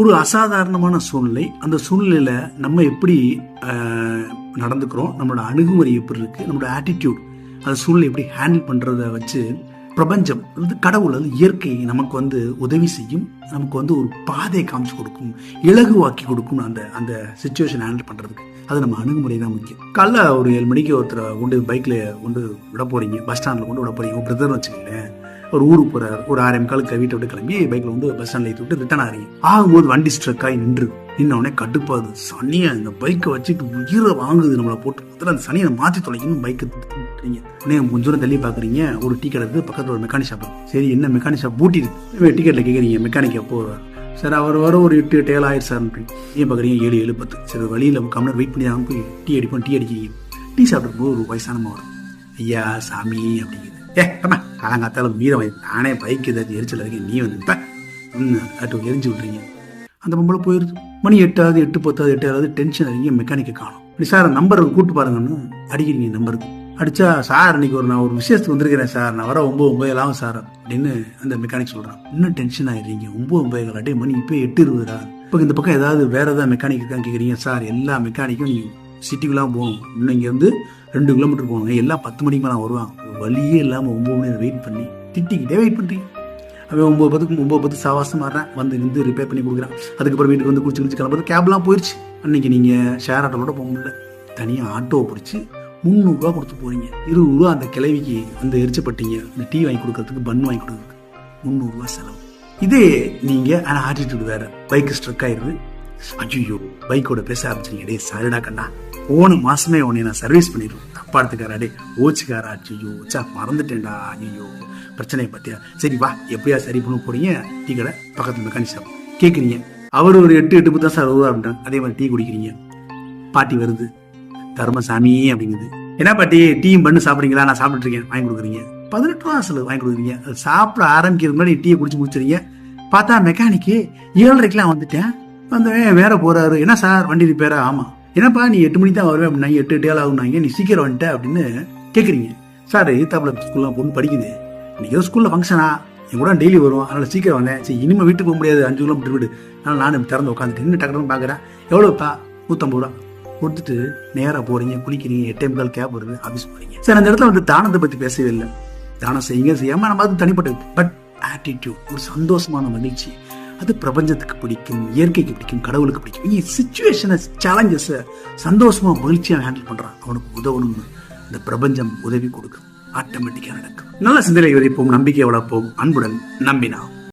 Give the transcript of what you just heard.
ஒரு அசாதாரணமான சூழ்நிலை. அந்த சூழ்நிலையில் நம்ம எப்படி நடந்துக்கிறோம் நம்மளோட அணுகுமுறை எப்படி இருக்குது நம்மளோட ஆட்டிடியூட் அந்த சூழ்நிலை எப்படி ஹேண்டில் பண்ணுறத வச்சு பிரபஞ்சம் வந்து கடவுள் அது இயற்கை நமக்கு வந்து உதவி செய்யும் நமக்கு வந்து ஒரு பாதையை காமிச்சு கொடுக்கும் இலகுவாக்கி கொடுக்கும் அந்த அந்த சுச்சுவேஷன் ஹேண்டில் பண்ணுறதுக்கு அது நம்ம அணுகுமுறை தான் முக்கியம். காலைல ஒரு ஏழு மணிக்கு ஒருத்தரை கொண்டு பைக்கில் கொண்டு விட போகிறீங்க பஸ் ஸ்டாண்டில் கொண்டு விட போகிறீங்க பிரதர்னு பிரதர் வச்சுக்கோங்களேன். ஒரு ஊருக்கு போறாரு. ஒரு ஆறே காலுக்கு வீட்டை விட்டு கிளம்பி பைக்ல வந்து பஸ் ஸ்டாண்ட்ல ஏற்றி விட்டு ரிட்டர்ன் ஆறீங்க. ஆகும்போது வண்டி ஸ்ட்ரக் ஆகி நின்று. நின்னவுடனே கட்டுப்பாது கடுப்பாது சனியா இந்த பைக்கை வச்சுட்டு உயிரை வாங்குது நம்மளை போட்டு. முதல்ல அந்த சனியை மாற்றி தொலைக்கணும் பைக்கை விட்டுறீங்க உடனே கொஞ்சம் தூரம் தள்ளி பாக்குறீங்க. ஒரு டீ கடை இருக்கு பக்கத்துல ஒரு மெக்கானிக் ஷாப் சரி என்ன மெக்கானிக் ஷாப் பூட்டி இருக்கு. டிக்கெட்ல கேக்குறீங்க. மெக்கானிக் எப்போ வருவார்? சார் அவர் வர ஒரு எட்டு எட்டு ஏழு ஆயிரம் சார் ஏன் பார்க்குறீங்க ஏழு ஏழு பத்து. சரி வழியில் கம்னர் வெயிட் பண்ணி தான் போய் டீ அடிப்போம். டீ அடிக்கிறீங்க. டீ சாப்பிட்டு போது ஒரு வயசானமா வரும். ஐயா சாமி அப்படிங்குது. ஏ அம்மா காலங்காத்தால வீரம் நானே பைக் ஏதாச்சும் எரிச்சல் இருக்கேன் நீ வந்து அட்டு எரிஞ்சு விட்றீங்க அந்த பொம்பளை போயிருது. மணி எட்டாவது எட்டு பத்தாவது எட்டாவது டென்ஷன் ஆகி மெக்கானிக்கை காணும். இப்படி சார் நம்பர் கூப்பிட்டு பாருங்கன்னு அடிக்கிறீங்க நம்பருக்கு அடிச்சா சார் இன்னைக்கு ஒரு நான் ஒரு விசேஷத்துக்கு வந்திருக்கிறேன் சார் நான் வர ஒன்பது ஒன்பது ஆகும் சார் அப்படின்னு அந்த மெக்கானிக் சொல்கிறான் இன்னும் டென்ஷன் ஆயிடுறீங்க. ஒன்பது ஒம்பது அடே மணி இப்போ எட்டு இருபதுரா இப்போ இந்த பக்கம் ஏதாவது வேற ஏதாவது மெக்கானிக் இருக்கான்னு கேட்குறீங்க சார் எல்லா மெக்கானிக்கும் நீங்கள் சிட்டிக்குலாம் போகணும். இன்னும் இங்கேருந்து ரெண்டு கிலோமீட்டர் போகணும். எல்லாம் பத்து மணிக்கு மேலே வருவாங்க வழியே இல்லாமல் ஒம்பது மணி வெயிட் பண்ணி திட்டிக்கிட்டே வெயிட் பண்ணுறீங்க அவன் ஒம்பது பத்துக்கு ஒம்பது பத்து சாவாசம் மாறேன் வந்து நின்று ரிப்பேர் பண்ணி கொடுக்குறான். அதுக்கப்புறம் வீட்டுக்கு வந்து குளிச்சு குளிச்சு கிளம்புறது கேப்லாம் போயிடுச்சு அன்னைக்கு நீங்கள் ஷேர் ஆட்டோட போக முடியல. தனியாக ஆட்டோவை பிடிச்சி முந்நூறுரூவா கொடுத்து போறீங்க இருபது ரூபா அந்த கிளவிக்கு அந்த எரிச்சப்பட்டீங்க. அந்த டீ வாங்கி கொடுக்கறதுக்கு பன் வாங்கி கொடுக்குறதுக்கு. முந்நூறுரூவா செலவு. இதே நீங்கள் ஆனால் ஆட்டிடியூட் வேறு. பைக் ஸ்ட்ரக் ஆயிடுது ஐயோ பைக்கோட பேச ஆரம்பிச்சிருங்க டே சாரிடா கண்ணா. போன மாசமே உன்னை நான் சர்வீஸ் பண்ணிடுவேன் தப்பா எடுத்துக்காரா டே ஓச்சுக்காரா ஐயோ சா மறந்துட்டேன்டா ஐயோ பிரச்சனையை பத்தியா? சரி வா எப்படியா சரி பண்ண போறீங்க? டீ கடை பக்கத்து மெக்கானிக் ஷாப் கேட்குறீங்க அவர் ஒரு எட்டு எட்டு தான் சார் வருவா அப்படின்றாங்க அதே மாதிரி டீ குடிக்கிறீங்க. பாட்டி வருது. தர்மசாமி அப்படிங்குது. என்ன பாட்டி டீயும் பண்ணு சாப்பிட்றீங்களா? நான் சாப்பிட்டுருக்கேன் வாங்கி கொடுக்குறீங்க. பதினெட்டு ரூபா செலவு வாங்கி கொடுக்குறீங்க. அது சாப்பிட ஆரம்பிக்கிறது முன்னாடி டீயை குடிச்சு முடிச்சிருங்க பார்த்தா மெக்கானிக்கு ஏழரைக்கெல்லாம் வந்துட்டேன். வந்தவன் வேற போறாரு. என்ன சார் வண்டி ரிப்பேரா ஆமாம் என்னப்பா நீ எட்டு மணிக்கு தான் வருவேன் அப்படின்னாங்க எட்டு எட்டு ஏழு ஆகுனாங்க நீ சீக்கிரம் வந்துட்ட அப்படின்னு கேட்குறீங்க சார் எதிர்த்தாப்புல ஸ்கூல்லாம் பொண்ணு படிக்குது. இன்னைக்கு ஏதோ ஃபங்க்ஷனா என் கூட டெய்லி வரும் அதனால் சீக்கிரம் வந்தேன். சரி இனிமேல் வீட்டுக்கு போக முடியாது. அஞ்சு கிலோமீட்டர் வீடு. அதனால நானும் திறந்து உட்காந்துட்டு இன்னும் டக்குனு பார்க்குறேன் எவ்வளோப்பா நூற்றம்பது ரூபா. கொடுத்துட்டு நேராக போகிறீங்க குளிக்கிறீங்க. எட்டே முக்கால் கேப் வருது ஆஃபீஸ் போகிறீங்க சார் அந்த இடத்துல வந்து தானத்தை பற்றி பேசவே இல்லை. தானம் செய்யுங்க செய்யாம நம்ம அது தனிப்பட்டது பட் ஆட்டிடியூட் ஒரு சந்தோஷமான மகிழ்ச்சி. அது பிரபஞ்சத்துக்கு பிடிக்கும் இயற்கைக்கு பிடிக்கும் கடவுளுக்கு பிடிக்கும். நீ சுச்சுவேஷனை சேலஞ்சஸை சந்தோஷமாக மகிழ்ச்சியாக ஹேண்டில் பண்ணுறான் அவனுக்கு உதவணும்னு இந்த பிரபஞ்சம் உதவி கொடுக்கும். ஆட்டோமேட்டிக்காக நடக்கும். நல்ல சிந்தனை விதைப்போம் நம்பிக்கை வளர்ப்போம். அன்புடன் நம்பினா.